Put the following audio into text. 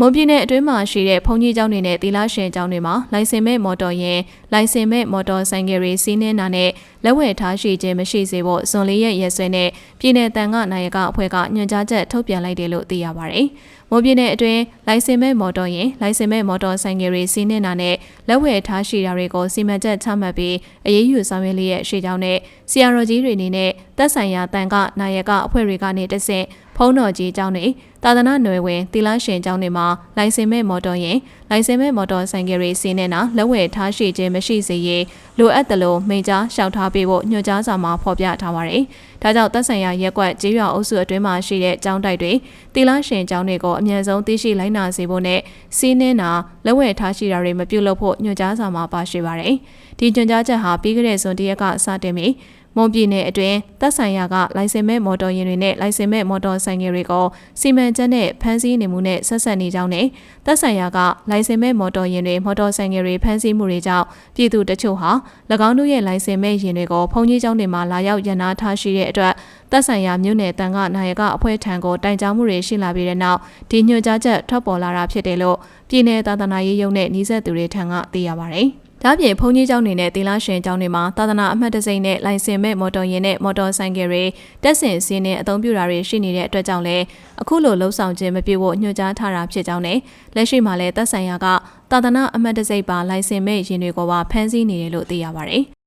မွန်ပြည်နယ်အတွင်းမှာရှိတဲ့ဘုံကြီးကျောင်းတွေနဲ့သီလရှင်ကျောင်းတွေမှာလိုင်စင်မဲ့မော်တော်ယာဉ်လိုင်စင်မဲ့မော်တော်ဆိုင်ကယ်တွေစီးနှင်းတာနဲ့လက်ဝဲထားရှိခြင်းမရှိစေဖို့ဇွန်လေးရက်ရက်စွဲနဲ့ပြည်내တန်ခနိုင်ကအဖွဲ့ကညွှန်ကြားချက်ထုတ်ပြန်လိုက်တယ်လို့သိရပါတယ်။မွန်ပြည်နယ်အတွင်းလိုင်စင်မဲ့မော်တော်ယာဉ်လိုင်စင်မဲ့မော်တော်ဆိုင်ကယ်တွေစီးနှင်းတာနဲ့လက်ဝဲထားရှိတာတွေကိုစီမံချက်ချမှတ်ပြီးအရေးယူဆောင်ရွက်လျက်ရှိကြောင်းနဲ့ဆီယာရိုကြီးတွေအနေနဲ့သက်ဆိုင်ရာတန်ခနိုင်ကအဖွဲ့တွေကနေတဆင့်ဖုံးတော်ကြီးကျောင်းတွေ တာသနာ့နွယ်ဝင်တီလာရှင်ကျောင်းတွေမှာလိုင်စင်မဲ့မော်တော်ယာဉ်လိုင်စင်မဲ့မော်တော်ဆိုင်ကယ်တွေစီးနေတာလက်ဝဲထားရှိခြင်းမရှိစေရေးလိုအပ်တယ်လို့မိန့်ကြားလျှောက်ထားပေးဖို့ညွှန်ကြားစာမှာဖော်ပြထားပါတယ်။ဒါကြောင့်သက်ဆိုင်ရာရက်ကွက်ကျေးရွာအုပ်စုအတွင်းမှာရှိတဲ့ကျောင်းတိုက်တွေတီလာရှင်ကျောင်းတွေကိုအမြန်ဆုံးသိရှိလိုက်နာစေဖို့နဲ့စီးနေတာလက်ဝဲထားရှိတာတွေမပြုတ်လို့ဖို့ညွှန်ကြားစာမှာပါရှိပါတယ်။ဒီညွှန်ကြားချက်ဟာပြီးခဲ့တဲ့ဇွန်တရက်ကစတင်ပြီး မွန်ပြည်နယ်အတွင်းတပ်ဆိုင်ရာကလိုင်စင်မဲ့မော်တော်ယာဉ်တွေနဲ့လိုင်စင်မဲ့မော်တော်ဆိုင်ကယ်တွေကိုစီမံချက်နဲ့ဖမ်းဆီးနေမှုနဲ့ဆက်ဆက်နေကြောင်းနဲ့တပ်ဆိုင်ရာကလိုင်စင်မဲ့မော်တော်ယာဉ်တွေမော်တော်ဆိုင်ကယ်တွေဖမ်းဆီးမှုတွေကြောင့်ပြည်သူတချို့ဟာ၎င်းတို့ရဲ့လိုင်စင်မဲ့ယာဉ်တွေကိုဖုန်ကြီးကျောင်းတွေမှာလာရောက်ရန်နာထားရှိတဲ့အတွက်တပ်ဆိုင်ရာမြို့နယ်တန်ခနိုင်ကအဖွဲ့ထံကိုတိုင်ကြားမှုတွေရှိလာပြီးတဲ့နောက်ဒီညွှန်ကြားချက်ထွက်ပေါ်လာတာဖြစ်တယ်လို့ပြည်내သာသနာရေးရုံးနဲ့နှီးဆက်သူတွေထံကသိရပါတယ်။ ဒါပြင်ဘုံကြီးကျောင်းတွေနဲ့တီလာရှင်ကျောင်းတွေမှာသာသနာအမှတ်တစိမ့်နဲ့လိုင်စင်မဲ့မော်တော်ယာဉ်နဲ့မော်တော်ဆိုင်ကယ်တွေတက်ဆင်စင်းနဲ့အသုံးပြုတာတွေရှိနေတဲ့အတွက်ကြောင့်လည်းအခုလိုလှုပ်ဆောင်ခြင်းမပြုဖို့ညွှန်ကြားထားတာဖြစ်ကြောင်းနဲ့လက်ရှိမှာလည်းသက်ဆိုင်ရာကသာသနာအမှတ်တစိမ့်ပါလိုင်စင်မဲ့ယာဉ်တွေကိုပါဖမ်းဆီးနေတယ်လို့သိရပါတယ်